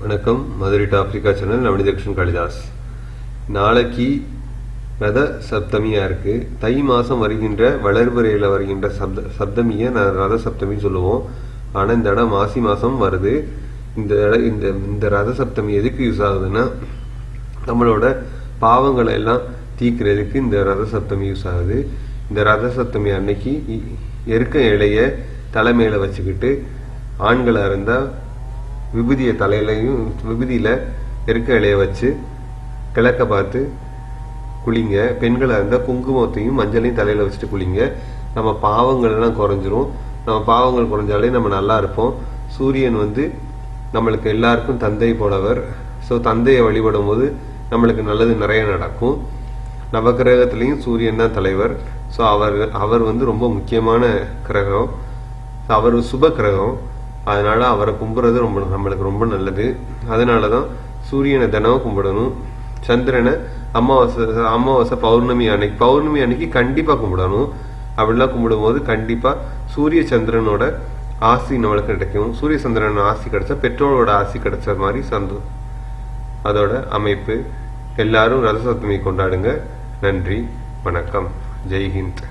வணக்கம். Madurai to Africa channel Navaneethakshan Kalidas. நாளைக்கு ரத சப்தமியாக இருக்குது தை மாதம் வருகின்ற வளர்புறையில் வருகின்ற சப்த சப்தமியை நான் ரத சப்தமின்னு சொல்லுவோம். ஆனால் இந்த இடம் மாசி மாதம் வருது. இந்த இந்த இந்த ரத சப்தமி எதுக்கு யூஸ் ஆகுதுன்னா நம்மளோட பாவங்களை எல்லாம் தீக்கிறதுக்கு இந்த ரத சப்தமி யூஸ் ஆகுது. இந்த ரத சப்தமி அன்னைக்கு எருக்க இலையை தலைமையில் வச்சுக்கிட்டு ஆண்களாக இருந்தால் விபூதியை தலையிலையும் விபூதியில் இருக்க இலைய வச்சு கிழக்க பார்த்து குளிங்க. பெண்களாக இருந்தால் குங்குமத்தையும் மஞ்சளையும் தலையில் வச்சுட்டு குளிங்க. நம்ம பாவங்கள்லாம் குறைஞ்சிரும். நம்ம பாவங்கள் குறைஞ்சாலே நம்ம நல்லா இருப்போம். சூரியன் வந்து நம்மளுக்கு எல்லாருக்கும் தந்தை போலவர். ஸோ தந்தையை வழிபடும் போது நம்மளுக்கு நல்லது நிறைய நடக்கும். நவகிரகத்துலேயும் சூரியன் தான் தலைவர். ஸோ அவர் அவர் வந்து ரொம்ப முக்கியமான கிரகம். அவர் சுப கிரகம். அதனால அவரை கும்பிட்றது ரொம்ப நம்மளுக்கு ரொம்ப நல்லது. அதனால தான் சூரியனை தினமும் கும்பிடணும். சந்திரனை அமாவாசை அமாவாசை பௌர்ணமி அன்னைக்கு பௌர்ணமி அன்னைக்கு கண்டிப்பாக கும்பிடணும். அப்படிலாம் கும்பிடும்போது கண்டிப்பாக சூரிய சந்திரனோட ஆசி நம்மளுக்கு கிடைக்கும். சூரிய சந்திரன் ஆசி கிடைச்சா பெற்றோரோட ஆசி கிடைச்ச மாதிரி சந்தோ அதோட அமைப்பு. எல்லாரும் ரதசப்தமி கொண்டாடுங்க. நன்றி வணக்கம். ஜெய்ஹிந்த்.